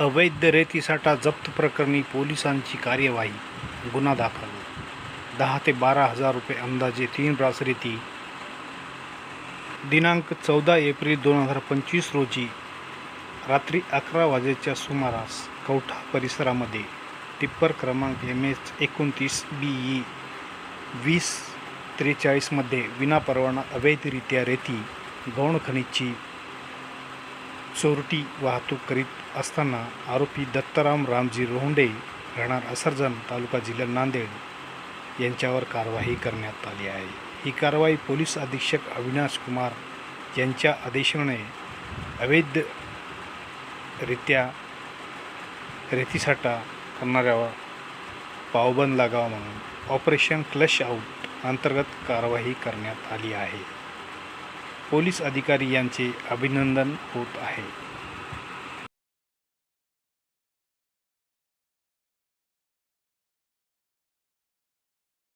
अवैध रेतीसाठा जप्त प्रकरणी पोलिसांची कार्यवाही गुन्हा दाखल. दहा ते बारा हजार रुपये अंदाजे तीन ब्रास रेती. दिनांक चौदा एप्रिल दोन हजार पंचवीस रोजी रात्री अकरा वाजेच्या सुमारास कवठा परिसरामध्ये टिप्पर क्रमांक एम एच एकोणतीस बी ई वीस त्रेचाळीसमध्ये विनापरवाना अवैधरित्या रेती गौण खनिजची चोरटी वाहतूक करीत असताना आरोपी दत्ताराम रामजी रोहंडे राहणार असरजन तालुका जिल्हा नांदेड यांच्यावर कारवाई करण्यात आली आहे. ही कारवाई पोलीस अधीक्षक अविनाश कुमार यांच्या आदेशाने अवैधरित्या रेतीसाठा करणाऱ्यावर पावबंद लागावा म्हणून ऑपरेशन क्लश आऊट अंतर्गत कारवाई करण्यात आली आहे. पोलीस अधिकारी यांचे अभिनंदन होत आहे.